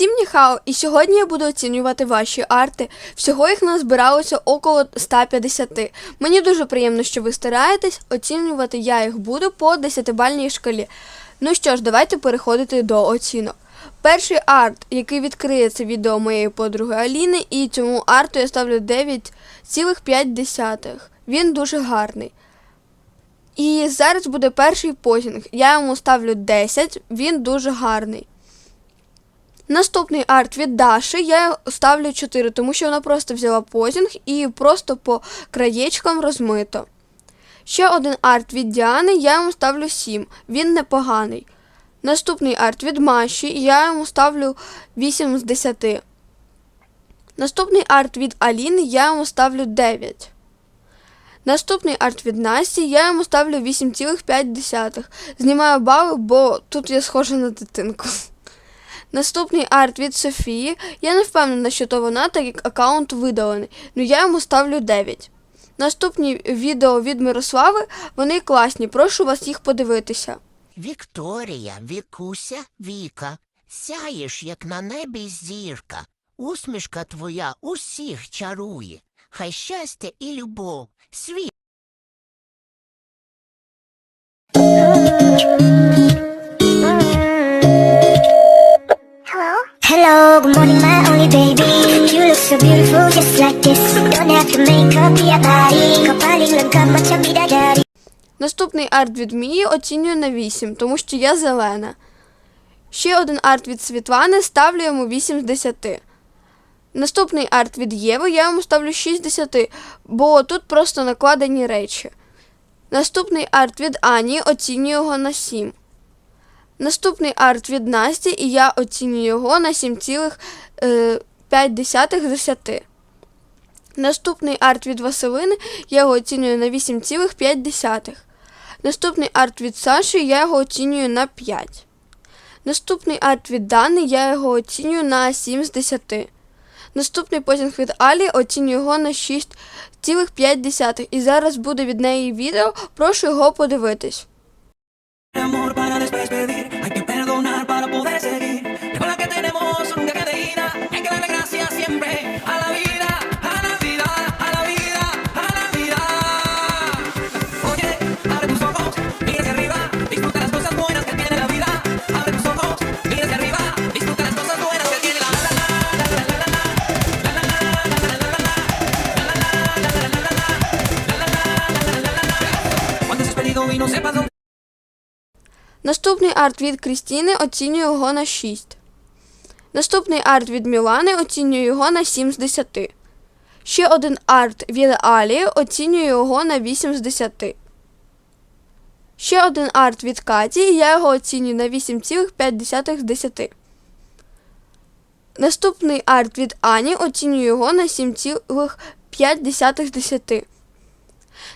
Усім ніхао, і сьогодні я буду оцінювати ваші арти. Всього їх назбиралося около 150. Мені дуже приємно, що ви стараєтесь. Оцінювати я їх буду по 10-бальній шкалі. Ну що ж, давайте переходити до оцінок. Перший арт, який відкриє це відео моєї подруги Аліни, і цьому арту я ставлю 9,5. Він дуже гарний. І зараз буде перший позінг. Я йому ставлю 10, він дуже гарний. Наступний арт від Даші я ставлю 4, тому що вона просто взяла позінг і просто по краєчкам розмито. Ще один арт від Діани я йому ставлю 7, він непоганий. Наступний арт від Маші я йому ставлю 8 з 10. Наступний арт від Аліни я йому ставлю 9. Наступний арт від Насті я йому ставлю 8,5. Знімаю бали, бо тут я схожа на дитинку. Наступний арт від Софії. Я не впевнена, що то вона, так як аккаунт видалений, але я йому ставлю 9. Наступні відео від Мирослави, вони класні, прошу вас їх подивитися. Вікторія, Вікуся, Віка, сяєш, як на небі зірка. Усмішка твоя усіх чарує. Хай щастя і любов світ. Hello? Good morning, my only baby. You look so beautiful just like this. Don't have to make up your body. Lang ka, matsabida daddy. Наступний арт від Мії оцінюю на 8, тому що я зелена. Ще один арт від Світлани ставлю йому 8 з 10. Наступний арт від Єви я йому ставлю 6 з 10, бо тут просто накладені речі. Наступний арт від Ані оцінюю його на 7. Наступний арт від Насті, і я оцінюю його на 7,5 з 10. Наступний арт від Василини я його оцінюю на 8,5. Наступний арт від Саші я його оцінюю на 5. Наступний арт від Дани я його оцінюю на 7 з 10. Наступний позінг від Алі оцінюю його на 6,5. І зараз буде від неї відео, прошу його подивитись. Amor para después pedir, Наступний арт від Крістіни оцінюю його на 6. Наступний арт від Мілани оцінюю його на 7 з 10. Ще один арт від Алі оцінюю його на 8 з 10. Ще один арт від Каті, і я його оцінюю на 8,5 з 10. Наступний арт від Ані оцінюю його на 7,5 з 10.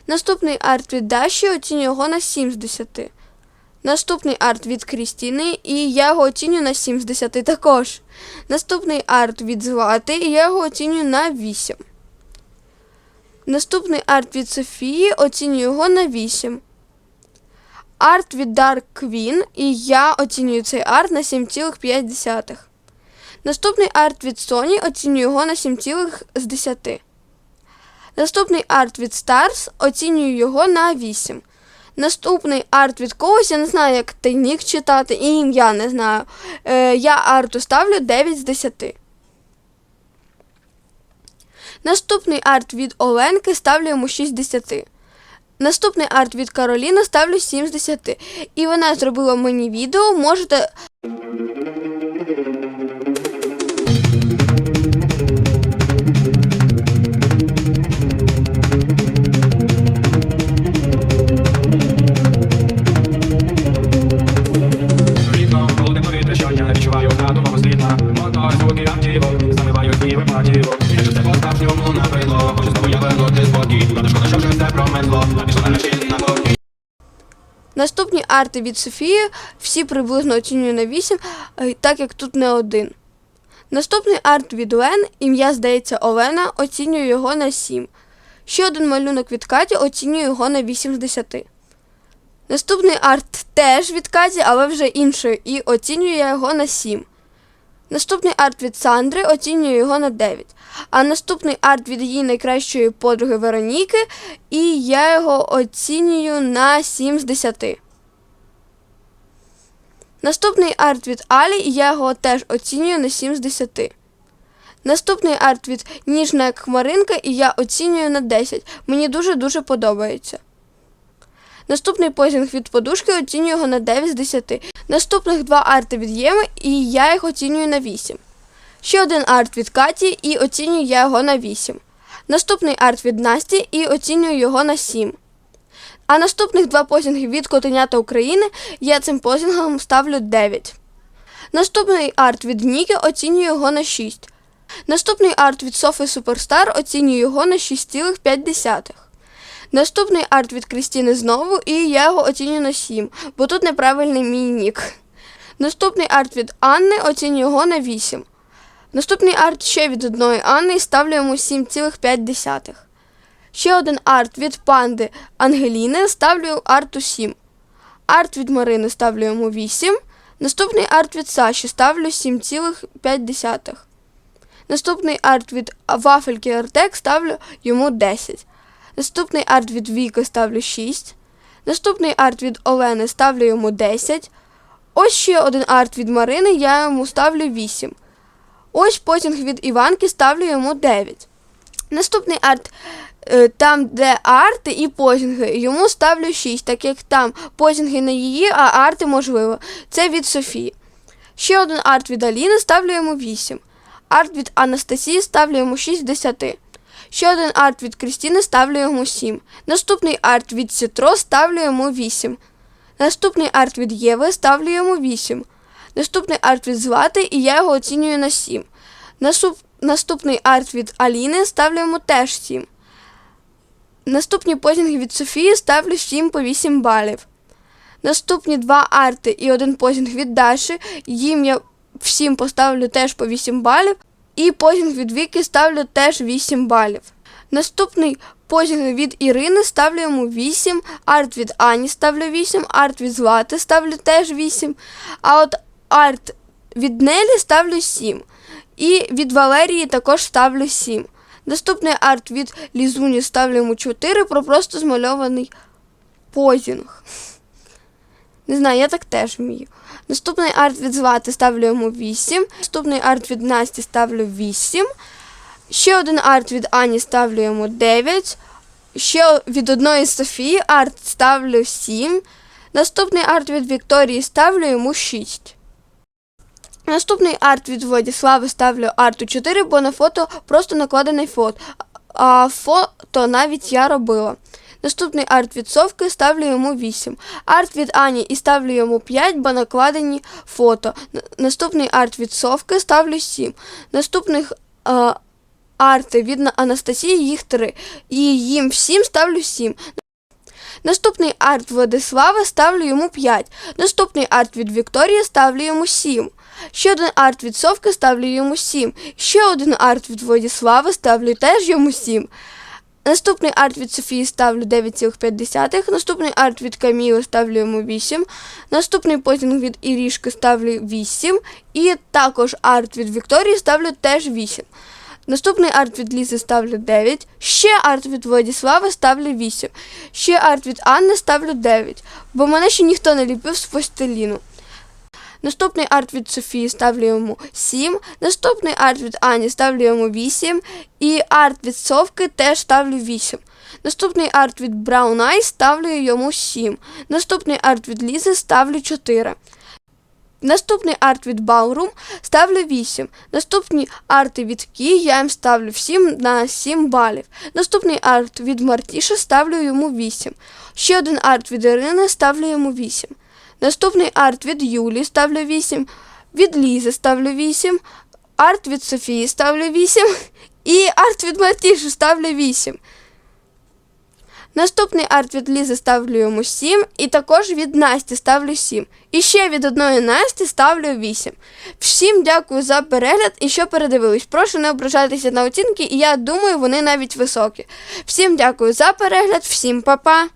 Наступний арт від Даші оцінюю його на 7 з 10. Наступний арт від Крістіни, і я його оцінюю на 7 з 10 також. Наступний арт від Злати, і я його оцінюю на 8. Наступний арт від Софії оцінюю його на 8. Арт від Dark Queen, і я оцінюю цей арт на 7,5. Наступний арт від Соні оцінюю його на 7, з 10. Наступний арт від Stars оцінюю його на 8. Наступний арт від когось, я не знаю, як тайнік читати, і ім'я не знаю. Е, я арту ставлю 9 з 10. Наступний арт від Оленки ставлю йому 6 з 10. Наступний арт від Кароліни ставлю 7 з 10. І вона зробила мені відео. Можете Наступні арти від Софії всі приблизно оцінюю на 8, е, так як тут не один. Наступний арт від Лен, ім'я здається Олена, оцінюю його на 7. Ще один малюнок від Каті оцінюю його на 8 з 10. Наступний арт теж від Каті, але вже інший, і оцінюю я його на 7. Наступний арт від Сандри оцінюю його на 9. А наступний арт від її найкращої подруги Вероніки, і я його оцінюю на 7 з 10. Наступний арт від Алі, і я його теж оцінюю на 7 з 10. Наступний арт від Ніжна хмаринка, і я оцінюю на 10. Мені дуже-дуже подобається. Наступний позінг від подушки оцінюю його на 9 з 10. Наступних два арти від Єми, і я їх оцінюю на 8. Ще один арт від Каті, і оцінюю я його на 8. Наступний арт від Насті, і оцінюю його на 7. А наступних два позінги від Котенята України я цим позінгом ставлю 9. Наступний арт від Ніки оцінюю його на 6. Наступний арт від Софи Суперстар оцінюю його на 6,5. Наступний арт від Крістіни знову, і я його оцінюю на 7, бо тут неправильний мій нік. Наступний арт від Анни оцінюю його на 8. Наступний арт ще від одної Анни і ставлю йому 7,5. Ще один арт від панди Ангеліни ставлю арту 7. Арт від Марини ставлю йому 8. Наступний арт від Саші ставлю 7,5. Наступний арт від Вафельки Артек ставлю йому 10. Наступний арт від Віки ставлю 6. Наступний арт від Олени ставлю йому 10. Ось ще один арт від Марини, я йому ставлю 8. Ось потінг від Іванки ставлю йому 9. Наступний арт, е, там, де арти і позінги, йому ставлю 6, так як там позінги не її, а арти можливо. Це від Софії. Ще один арт від Аліни ставлю йому 8. Арт від Анастасії ставлю йому 6 з 10. Ще один арт від Крістіни ставлю йому 7. Наступний арт від Сітро ставлю йому 8. Наступний арт від Єви ставлю йому 8. Наступний арт від Злати, і я його оцінюю на 7. Наступ... Наступний арт від Аліни ставлю йому теж 7. Наступні позінги від Софії ставлю 7 по 8 балів. Наступні два арти і один позінг від Даші. Їм я всім поставлю теж по 8 балів. І позінг від Віки ставлю теж 8 балів. Наступний позінг від Ірини ставлю йому 8, арт від Ані ставлю 8, арт від Злати ставлю теж 8. А от арт від Нелі ставлю 7. І від Валерії також ставлю 7. Наступний арт від Лізуні ставлю йому 4 про просто змальований позінг. Не знаю, я так теж вмію. Наступний арт від Злати ставлю йому 8. Наступний арт від Насті ставлю 8. Ще один арт від Ані ставлю йому 9. Ще від одної Софії арт ставлю 7. Наступний арт від Вікторії ставлю йому 6. Наступний арт від Владіслави ставлю арту 4, бо на фото просто накладений фото. А фото навіть я робила. Наступний арт від Совки ставлю йому 8. Арт від Ані і ставлю йому 5, бо накладені фото. Наступний арт від Совки ставлю 7. Наступних е, арти від Анастасії їх 3. І їм всім ставлю 7. Наступний арт Владислава ставлю йому 5. Наступний арт від Вікторії ставлю йому 7. Ще один арт від Совки ставлю йому 7. Ще один арт від Владислави ставлю теж йому 7. Наступний арт від Софії ставлю 9,5. Наступний арт від Каміли ставлю йому 8. Наступний потім від Ірішки ставлю 8. І також арт від Вікторії ставлю теж 8. Наступний арт від Лізи ставлю 9. Ще арт від Владіслави ставлю 8. Ще арт від Анни ставлю 9. Бо мене ще ніхто не ліпив з пластиліну. Наступний арт від Софії ставлю йому 7. Наступний арт від Ані ставлю йому 8. І арт від Совки теж ставлю 8. Наступний арт від Brown Eyes ставлю йому 7. Наступний арт від Лізи ставлю 4. Наступний арт від Ballroom ставлю 8. Наступні арти від Кі я їм ставлю всім на 7 балів. Наступний арт від Мартіша ставлю йому 8. Ще один арт від Ірини ставлю йому 8. Наступний арт від Юлі ставлю 8. Від Лізи ставлю 8. Арт від Софії ставлю 8. І арт від Мартіші ставлю 8. Наступний арт від Лізи ставлю йому 7, і також від Насті ставлю 7. І ще від одної Насті ставлю 8. Всім дякую за перегляд і що передивились. Прошу не ображатися на оцінки, і я думаю, вони навіть високі. Всім дякую за перегляд, всім па-па!